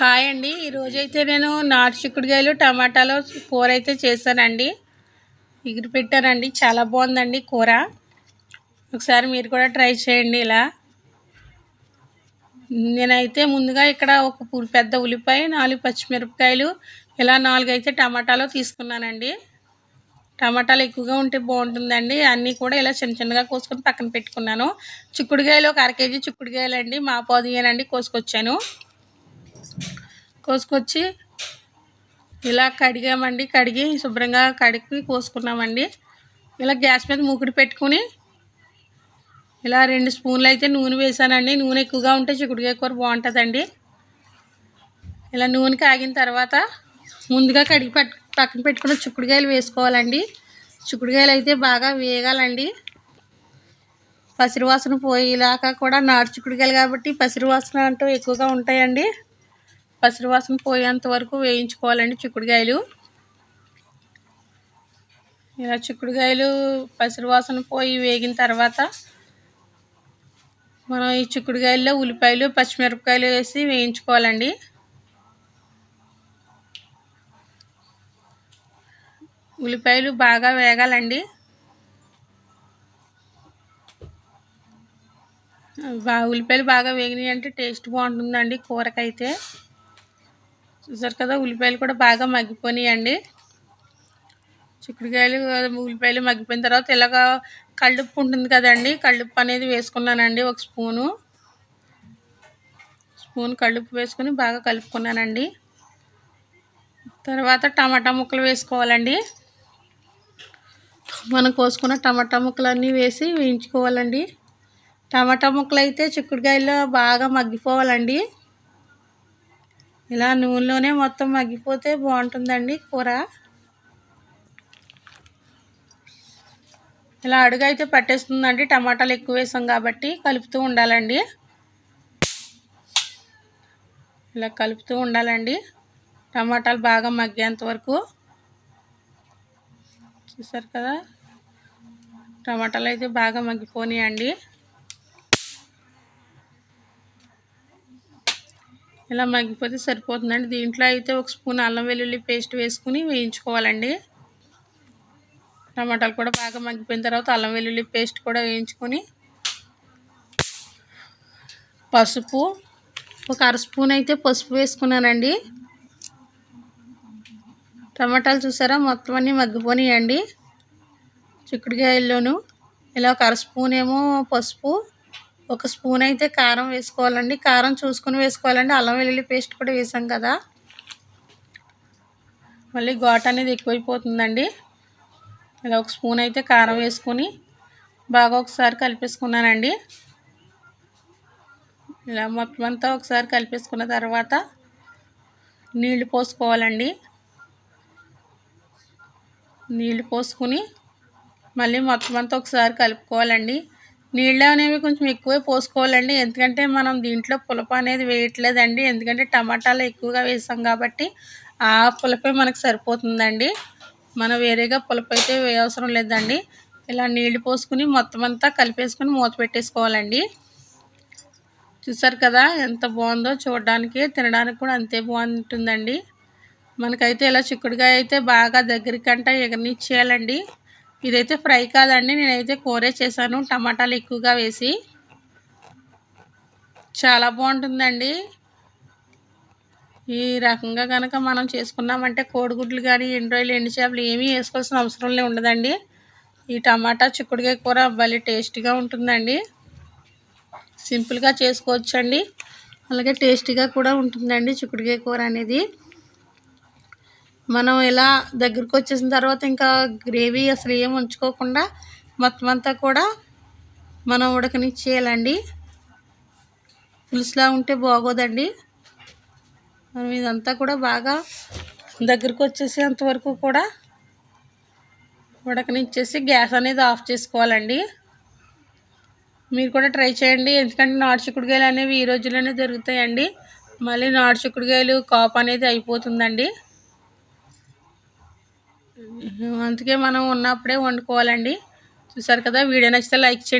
Hi అండి. ఈరోజైతే నేను నాటు చిక్కుడుకాయలు టమాటాలు కూర అయితే చేశానండి. ఎగురు పెట్టానండి. చాలా బాగుందండి కూర. ఒకసారి మీరు కూడా ట్రై చేయండి ఇలా. నేనైతే ముందుగా ఇక్కడ ఒక పెద్ద ఉల్లిపాయ నాలుగు పచ్చిమిరపకాయలు ఇలా నాలుగు అయితే టమాటాలు తీసుకున్నానండి. టమాటాలు ఎక్కువగా ఉంటే బాగుంటుందండి. అన్నీ కూడా ఇలా చిన్న చిన్నగా కోసుకొని పక్కన పెట్టుకున్నాను. చిక్కుడుకాయలు ఒక అర కేజీ చిక్కుడుకాయలు అండి మా పోదియనండి కోసుకొచ్చాను. కోసుకొచ్చి ఇలా కడిగామండి కడిగి శుభ్రంగా కడిగి కోసుకున్నామండి. ఇలా గ్యాస్ మీద మూకుడు పెట్టుకుని ఇలా రెండు స్పూన్లు అయితే నూనె వేసానండి. నూనె ఎక్కువగా ఉంటే చిక్కుడుకాయ కూర బాగుంటుందండి. ఇలా నూనె కాగిన తర్వాత ముందుగా కడిగి పట్టు పక్కన పెట్టుకున్న చిక్కుడుకాయలు వేసుకోవాలండి. చిక్కుడుకాయలు అయితే బాగా వేగాలండి. పసిరివాసన పోయేలాగా కూడా నాటు చిక్కుడుకాయలు కాబట్టి పసిరివాసన అంటూ ఎక్కువగా ఉంటాయండి. పసిరివాసన పోయేంత వరకు వేయించుకోవాలండి చిక్కుడుకాయలు. ఇలా చిక్కుడుకాయలు పసిరివాసన పోయి వేగిన తర్వాత మనం ఈ చిక్కుడుకాయల్లో ఉల్లిపాయలు పచ్చిమిరపకాయలు వేసి వేయించుకోవాలండి. ఉల్లిపాయలు బాగా వేగాలండి. బాగా ఉల్లిపాయలు బాగా వేగినాయి అంటే టేస్ట్ బాగుంటుందండి కూరకైతే. చూసారు కదా ఉల్లిపాయలు కూడా బాగా మగ్గిపోయినాయండి. చిక్కుడుకాయలు ఉల్లిపాయలు మగ్గిపోయిన తర్వాత ఇలాగ కళ్ళుప్పు ఉంటుంది కదండి కళ్ళుప్పు అనేది వేసుకున్నానండి ఒక స్పూను. స్పూన్ కళ్ళుప్పు వేసుకొని బాగా కలుపుకున్నానండి. తర్వాత టమాటా ముక్కలు వేసుకోవాలండి. మనం కోసుకున్న టమాటా ముక్కలన్నీ వేసి వేయించుకోవాలండి. టమాటా ముక్కలు అయితే చిక్కుడుకాయలో బాగా మగ్గిపోవాలండి. ఇలా నూనెలోనే మొత్తం మగ్గిపోతే బాగుంటుందండి కూర. ఇలా అడుగు అయితే పట్టేస్తుందండి. టమాటాలు ఎక్కువ వేసాం కాబట్టి కలుపుతూ ఉండాలండి. ఇలా కలుపుతూ ఉండాలండి. టమాటాలు బాగా మగ్గేంత వరకు. చూసారు కదా? టమాటాలు అయితే బాగా మగ్గిపోయినాయండి ఇలా మగ్గిపోతే సరిపోతుందండి. దీంట్లో అయితే ఒక స్పూన్ అల్లం వెల్లుల్లి పేస్ట్ వేసుకుని వేయించుకోవాలండి. టమాటాలు కూడా బాగా మగ్గిపోయిన తర్వాత అల్లం వెల్లుల్లి పేస్ట్ కూడా వేయించుకొని పసుపు ఒక అర స్పూన్ అయితే పసుపు వేసుకున్నానండి. టమాటాలు చూసారా? మొత్తం అన్నీ మగ్గిపోయినాయండి. చిక్కుడుకాయల్లోనూ ఇలా ఒక అర స్పూన్ ఏమో పసుపు ఒక స్పూన్ అయితే కారం వేసుకోవాలండి. కారం చూసుకొని వేసుకోవాలండి. అల్లం వెల్లుల్లి పేస్ట్ కూడా వేసాం కదా. మళ్ళీ ఘాట్ అనేది ఎక్కువైపోతుందండి. ఇలా ఒక స్పూన్ అయితే కారం వేసుకొని బాగా ఒకసారి కలిపేసుకున్నానండి. ఇలా మొత్తం అంతా ఒకసారి కలిపేసుకున్న తర్వాత నీళ్ళు పోసుకోవాలండి. నీళ్ళు పోసుకుని మళ్ళీ మొత్తం అంతా ఒకసారి కలుపుకోవాలండి. నీళ్ళు అనేవి కొంచెం ఎక్కువే పోసుకోవాలండి. ఎందుకంటే మనం దీంట్లో పులప అనేది వేయట్లేదండి. ఎందుకంటే టమాటాలు ఎక్కువగా వేసాం కాబట్టి ఆ పులపే మనకు సరిపోతుందండి. మనం వేరేగా పులప అయితే అవసరం లేదండి. ఇలా నీళ్ళు పోసుకుని మొత్తం అంతా కలిపేసుకుని మూత పెట్టేసుకోవాలండి. చూసారు కదా ఎంత బాగుందో చూడడానికి తినడానికి కూడా అంతే బాగుంటుందండి. మనకైతే ఇలా చిక్కుడుకాయ అయితే బాగా దగ్గరికంట ఎగరనిచ్చేయాలండి. ఇదైతే ఫ్రై కాదండి నేనైతే కూరే చేశాను. టమాటాలు ఎక్కువగా వేసి. చాలా బాగుంటుందండి. ఈ రకంగా కనుక మనం చేసుకున్నామంటే కోడిగుడ్లు కానీ ఎండు రోజులు ఎండు చేపలు ఏమీ వేసుకోవాల్సిన అవసరం ఉండదండి. ఈ టమాటా చిక్కుడుకాయ కూర భలే టేస్టీగా ఉంటుందండి. సింపుల్గా చేసుకోవచ్చండి. అలాగే టేస్టీగా కూడా ఉంటుందండి చిక్కుడుకాయ కూర అనేది. మనం ఇలా దగ్గరకు వచ్చేసిన తర్వాత ఇంకా గ్రేవీ అసలు ఏం ఉంచుకోకుండా మొత్తం అంతా కూడా మనం ఉడకనిచ్చేయాలండి. పులుసులా ఉంటే బాగోదండి. మనం ఇదంతా కూడా బాగా దగ్గరకు వచ్చేసేంత వరకు కూడా ఉడకనిచ్చేసి గ్యాస్ అనేది ఆఫ్ చేసుకోవాలండి. మీరు కూడా ట్రై చేయండి. ఎందుకంటే నాటు చిక్కుడుకాయలు అనేవి ఈ రోజుల్లోనే దొరుకుతాయండి. మళ్ళీ నాటు చిక్కుడుకాయలు కాపు అనేది అయిపోతుందండి. అందుకే మనం ఉన్నప్పుడే వండుకోవాలండి. చూసారు కదా వీడియో నచ్చితే లైక్ చేయండి.